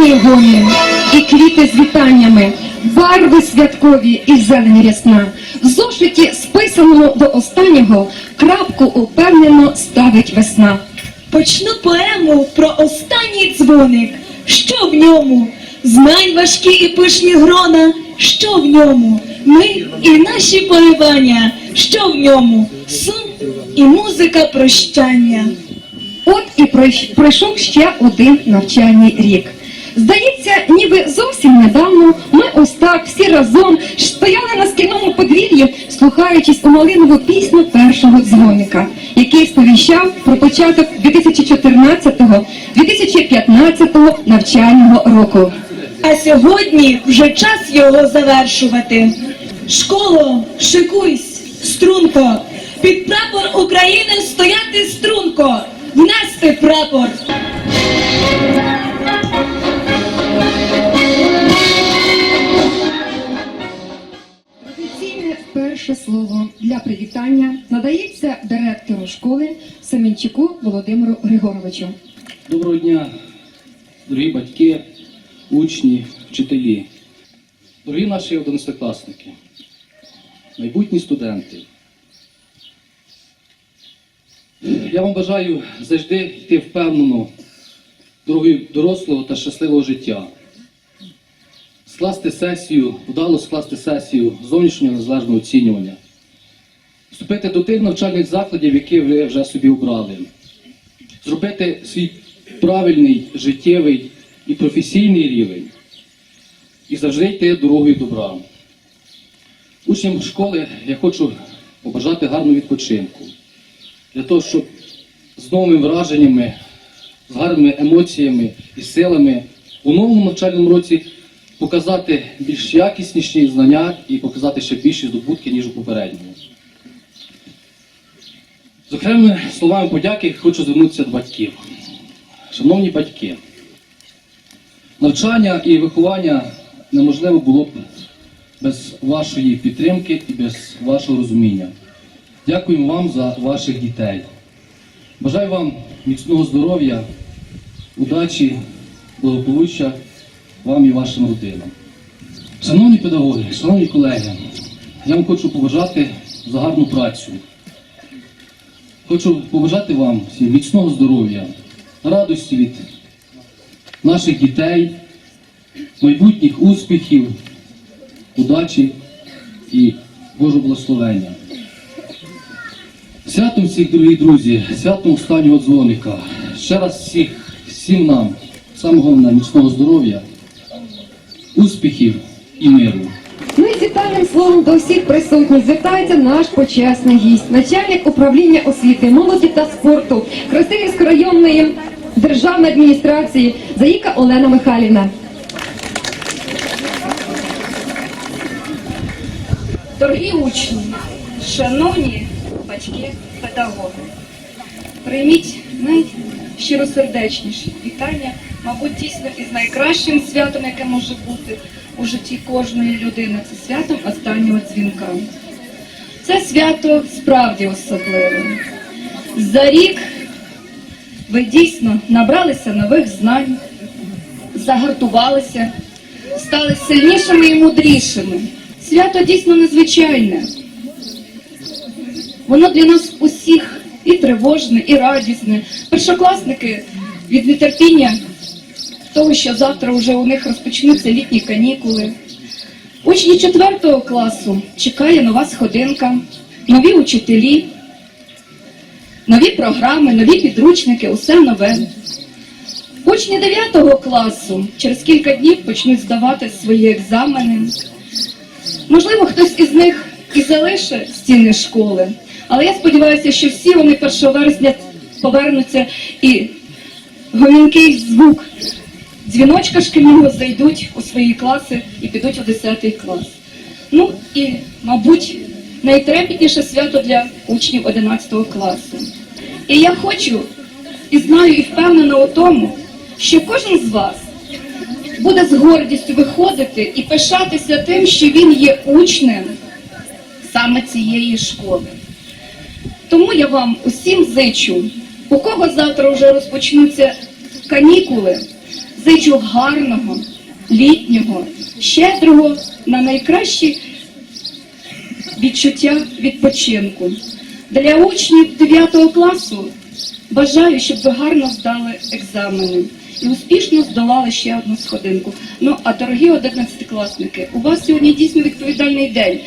гомін, і квіти з вітаннями, барви святкові і зелень рясна. В зошиті, списаному до останнього, крапку упевнено ставить весна. Почну поему про останній дзвоник. Що в ньому? Знань важкі і пишні грона. Що в ньому? Ми і наші поривання. Що в ньому? Сум і музика прощання. От і пройшов ще один навчальний рік. Здається, ніби зовсім недавно ми ось так всі разом стояли на шкільному подвір'ї, слухаючись у малинову пісню першого дзвоника, який сповіщав про початок 2014-2015 навчального року. А сьогодні вже час його завершувати. Школо, шикуйсь, струнко, під прапор України стояти струнко, внести прапор. Привітання надається директору школи Семенчуку Володимиру Григоровичу. Доброго дня, дорогі батьки, учні, вчителі, дорогі наші одинадцятикласники, майбутні студенти. Я вам бажаю завжди йти впевнено дорогою дорослого та щасливого життя. Скласти сесію, вдало скласти сесію зовнішнього незалежного оцінювання, вступити до тих навчальних закладів, які ви вже собі обрали зробити свій правильний життєвий і професійний рівень і завжди йти дорогою добра. Учням школи я хочу побажати гарну відпочинку для того, щоб з новими враженнями, з гарними емоціями і силами у новому навчальному році показати більш якісніші знання і показати ще більші здобутки, ніж у попередньому. З окремими словами подяки хочу звернутися до батьків. Шановні батьки, навчання і виховання неможливо було б без вашої підтримки і без вашого розуміння. Дякуємо вам за ваших дітей. Бажаю вам міцного здоров'я, удачі, благополуччя вам і вашим родинам. Шановні педагоги, шановні колеги, я вам хочу побажати за гарну працю. Хочу побажати вам всім міцного здоров'я, радості від наших дітей, майбутніх успіхів, удачі і Божого благословення. Святом всіх, дорогі друзі, святом останнього дзвоника. Ще раз всіх, всім нам, саме головне, міцного здоров'я, успіхів і миру. Вітальним словом до всіх присутніх звертається наш почесний гість, начальник управління освіти, молоді та спорту Красилівської районної державної адміністрації Заїка Олена Михайлівна. Дорогі учні, шановні батьки, педагоги, прийміть найщиросердечніші вітання, мабуть, дійсно із найкращим святом, яке може бути у житті кожної людини. Це святом останнього дзвінка. Це свято справді особливе. За рік ви дійсно набралися нових знань, загартувалися, стали сильнішими і мудрішими. Свято дійсно незвичайне. Воно для нас усіх і тривожне, і радісне. Першокласники від нетерпіння того, що завтра вже у них розпочнуться літні канікули. Учні 4 класу чекає нова сходинка, нові учителі, нові програми, нові підручники, усе нове. Учні 9 класу через кілька днів почнуть здавати свої екзамени. Можливо, хтось із них і залишить стіни школи, але я сподіваюся, що всі вони 1 вересня повернуться і гомінкий звук дзвіночка шкільного зайдуть у свої класи і підуть у 10 клас. Ну і, мабуть, найтрепетніше свято для учнів 11 класу. І я хочу і знаю, і впевнена у тому, що кожен з вас буде з гордістю виходити і пишатися тим, що він є учнем саме цієї школи. Тому я вам усім зичу, у кого завтра вже розпочнуться канікули, зичу гарного, літнього, щедрого на найкращі відчуття відпочинку. Для учнів 9 класу бажаю, щоб ви гарно здали екзамени і успішно здолали ще одну сходинку. Ну а дорогі 11-класники, у вас сьогодні дійсно відповідальний день.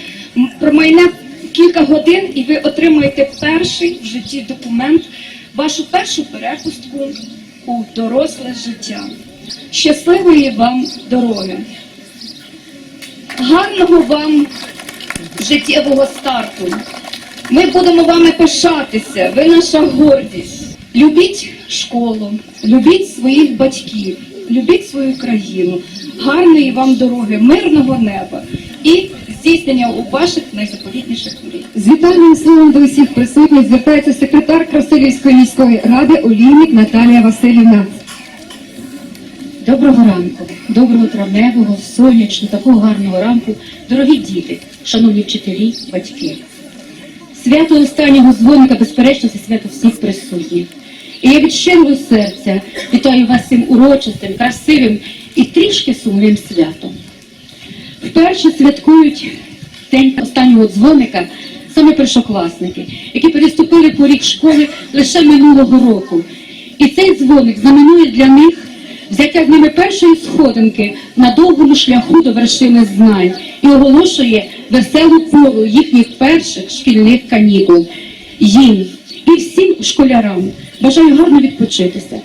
Промайне кілька годин, і ви отримаєте перший в житті документ, вашу першу перепустку у доросле життя. Щасливої вам дороги! Гарного вам життєвого старту! Ми будемо вами пишатися, ви наша гордість. Любіть школу, любіть своїх батьків, любіть свою країну, гарної вам дороги, мирного неба і здійснення у ваших найзаповітніших мрій. З вітальним словом до усіх присутніх звертається секретар Красилівської міської ради Олійник Наталія Васильівна. Доброго ранку, доброго травневого, сонячного, такого гарного ранку, дорогі діти, шановні вчителі, батьки. Свято останнього дзвоника, безперечно, це свято всіх присутніх. І я від щирого серця вітаю вас цим урочистим, красивим і трішки сумним святом. Вперше святкують день останнього дзвоника саме першокласники, які переступили поріг школи лише минулого року. І цей дзвоник знаменує для них взяття з ними першої сходинки на довгому шляху до вершини знань і оголошує веселу пору їхніх перших шкільних канікул. Їм і всім школярам бажаю гарно відпочитися,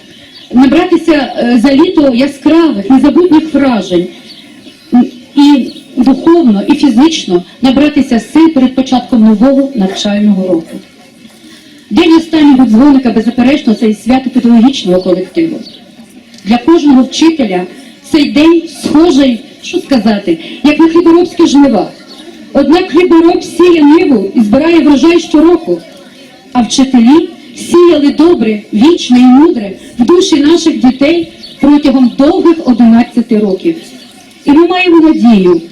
набратися е, за літо яскравих, незабутніх вражень і духовно, і фізично набратися сил перед початком нового навчального року. День останнього дзвоника, беззаперечно, це і свято педагогічного колективу. Для кожного вчителя цей день схожий, що сказати, як на хліборобські жнива. Однак хлібороб сіє ниву і збирає врожай щороку, а вчителі сіяли добре, вічне і мудре в душі наших дітей протягом довгих 11 років. І ми маємо надію,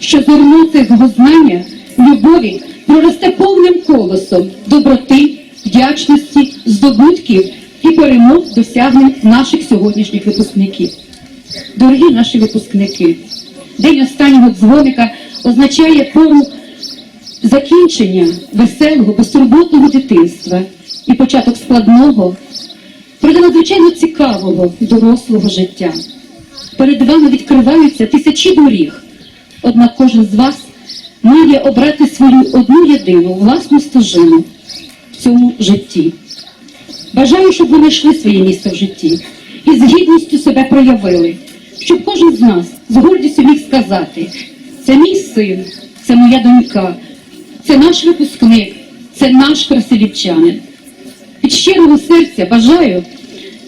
що зерно цього знання, любові проросте повним колосом доброти, вдячності, здобутків і перемог досягнень наших сьогоднішніх випускників. Дорогі наші випускники, день останнього дзвоника означає пору закінчення веселого, безтурботного дитинства і початок складного, проте надзвичайно цікавого дорослого життя. Перед вами відкриваються тисячі доріг, однак кожен з вас має обрати свою одну єдину власну стежину в цьому житті. Бажаю, щоб ви знайшли своє місце в житті і з гідністю себе проявили, щоб кожен з нас з гордістю міг сказати: це мій син, це моя донька, це наш випускник, це наш красилівчанин. Від щирого серця бажаю,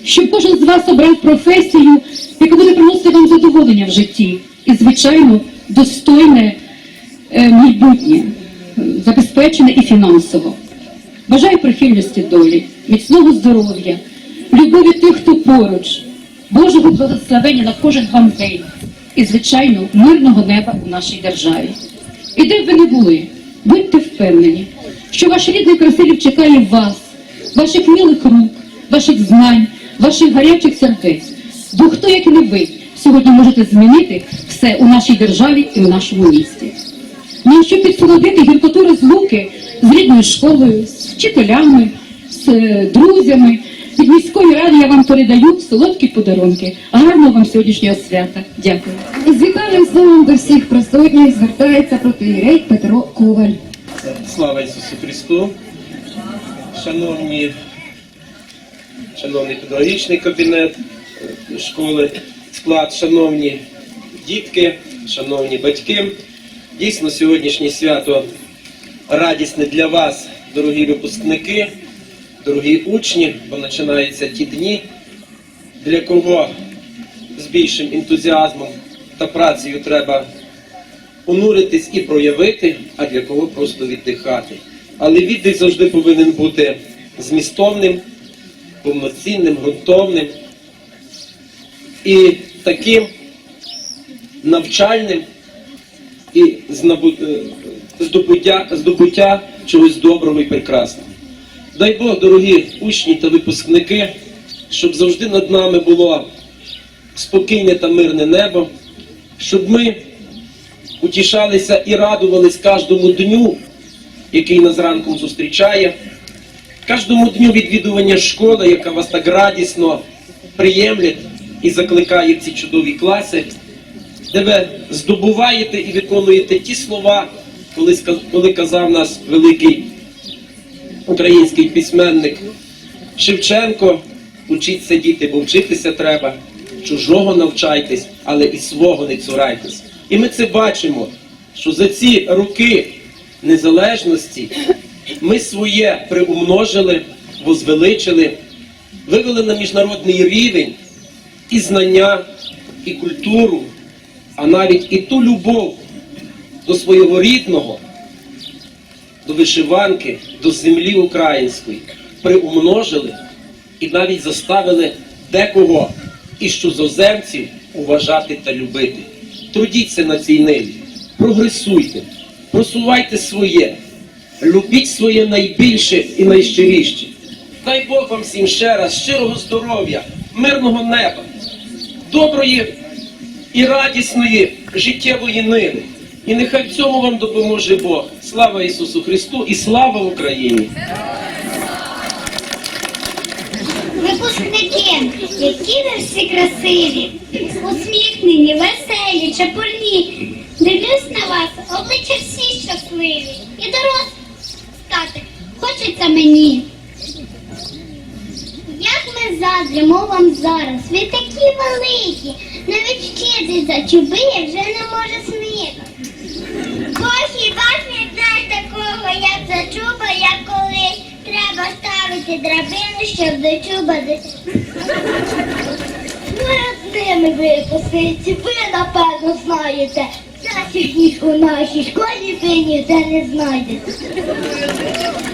щоб кожен з вас обрав професію, яка буде приносити вам задоволення в житті і, звичайно, достойне е, майбутнє, забезпечене і фінансово. Бажаю прихильності долі, міцного здоров'я, любові тих, хто поруч, Божого благословення на кожен вам день і, звичайно, мирного неба у нашій державі. І де б ви не були, будьте впевнені, що ваш рідний Красилів чекає вас, ваших милих рук, ваших знань, ваших гарячих сердець. Бо хто, як і не ви, сьогодні можете змінити все у нашій державі і у нашому місті. Ну, щоб підсолодити гіркоту розлуки з рідною школою, з вчителями, з друзями. Від міської ради я вам передаю солодкі подарунки. Гарного вам сьогоднішнього свята. Дякую. І з вітальним словом до всіх присутніх звертається протиєрей Петро Коваль. Слава Ісусу Христу! Шановні, шановний педагогічний кабінет школи, склад, шановні дітки, шановні батьки. Дійсно, сьогоднішнє свято радісне для вас, дорогі випускники, дорогі учні, бо починаються ті дні, для кого з більшим ентузіазмом та працею треба понуритись і проявити, а для кого просто віддихати. Але віддих завжди повинен бути змістовним, повноцінним, ґрунтовним і таким навчальним і знабу- е, здобуття, здобуття чогось доброго і прекрасного. Дай Бог, дорогі учні та випускники, щоб завжди над нами було спокійне та мирне небо, щоб ми утішалися і радувались кожному дню, який нас ранком зустрічає, кожному дню відвідування школи, яка вас так радісно приємлять і закликає в ці чудові класи, де ви здобуваєте і виконуєте ті слова, коли, казав нас великий український письменник Шевченко, учіться діти, бо вчитися треба, чужого навчайтесь, але і свого не цурайтесь. І ми це бачимо, що за ці роки незалежності ми своє приумножили, возвеличили, вивели на міжнародний рівень і знання, і культуру, а навіть і ту любов до свого рідного, до вишиванки, до землі української приумножили і навіть заставили декого із чужоземців уважати та любити. Трудіться на цій ниві, прогресуйте, просувайте своє, любіть своє найбільше і найщиріше. Дай Бог вам всім ще раз щирого здоров'я, мирного неба, доброї і радісної життєвої ниви. І нехай в цьому вам допоможе Бог. Слава Ісусу Христу і слава Україні! Випускники, які ви всі красиві, усміхнені, веселі, чепурні. Дивлюсь на вас, обличчя всі щасливі. І дорослі хочеться мені. Як ми заздримо вам зараз, ви такі великі, навіть вчитися чуби вже не може сміяти. Бо хіба не знаєш такого, як за чуба, як коли треба ставити драбину, щоб до чуба десь. Ними випустиці, ви напевно знаєте. Наших ніж у нашій школі ви ніде не знайдете.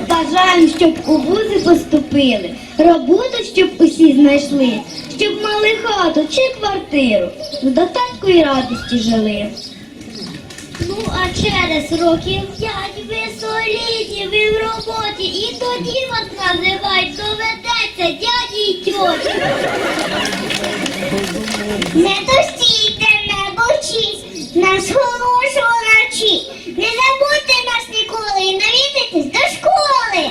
Бажаємо, щоб у вузи поступили, роботу, щоб усі знайшли, щоб мали хату чи квартиру, в достатку і радості жили. Через років п'ять ви солідні, ви в роботі, і тоді вас називають, доведеться дяді й тьоті. Не тостійте, не бочіть, нас хорошо вночі. Не забудьте нас ніколи і навідайтесь до школи.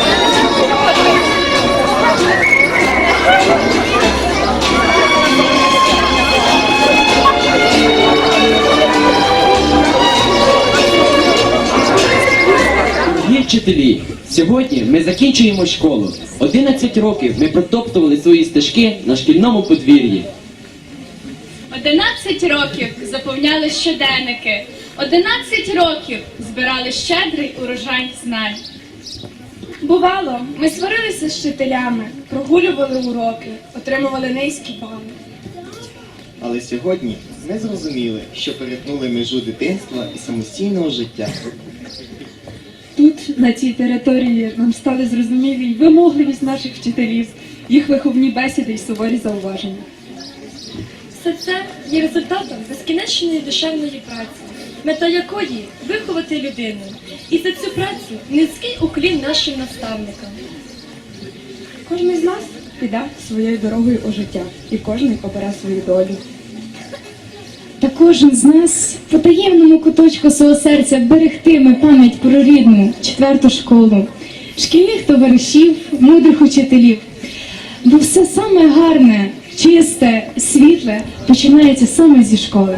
Дорогі вчителі, сьогодні ми закінчуємо школу. 11 років ми протоптували свої стежки на шкільному подвір'ї. 11 років заповняли щоденники, 11 років збирали щедрий урожай знань. Бувало, ми сварилися з вчителями, прогулювали уроки, отримували низькі бали. Але сьогодні ми зрозуміли, що перетнули межу дитинства і самостійного життя. Тут, на цій території, нам стали зрозумілі й вимогливість наших вчителів, їх виховні бесіди й суворі зауваження. Все це є результатом безкінечної душевної праці, мета якої виховати людину. І за цю працю низький уклін нашим наставникам. Кожен з нас піде своєю дорогою у життя, і кожен обере свою долю. Та кожен з нас по таємному куточку свого серця берегтиме пам'ять про рідну четверту школу, шкільних товаришів, мудрих учителів. Бо все саме гарне, чисте, світле починається саме зі школи.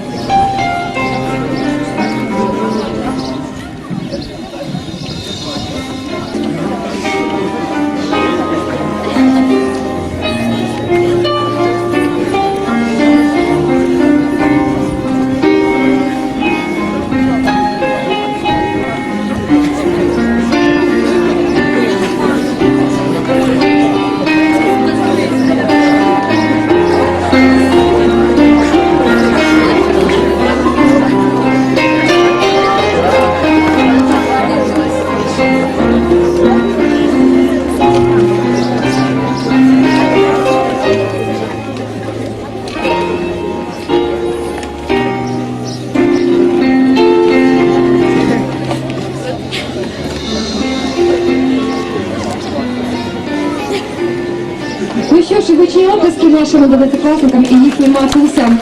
Що ж, гучні оплески нашим одинадцятикласникам і їхнім матусям.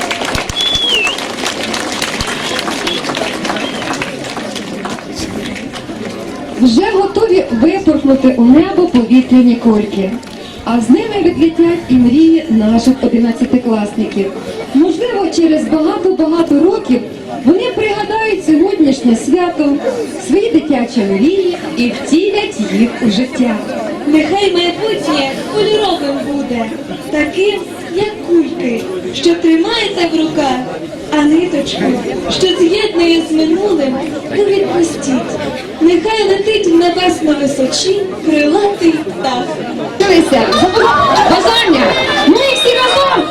Вже готові випорхнути у небо повітряні кульки. А з ними відлітять і мрії наших одинадцятикласників. Можливо, через багато-багато років вони пригадають сьогоднішнє свято, свої дитячі мрії і втілять їх у життя. Нехай майбутнє кольоровим буде, таким, як кульки, що тримається в руках, а ниточку, що з'єднує з минулим, не відпустіть. Нехай летить в небесно височі крилатий птах. Бажання! Ми всі разом!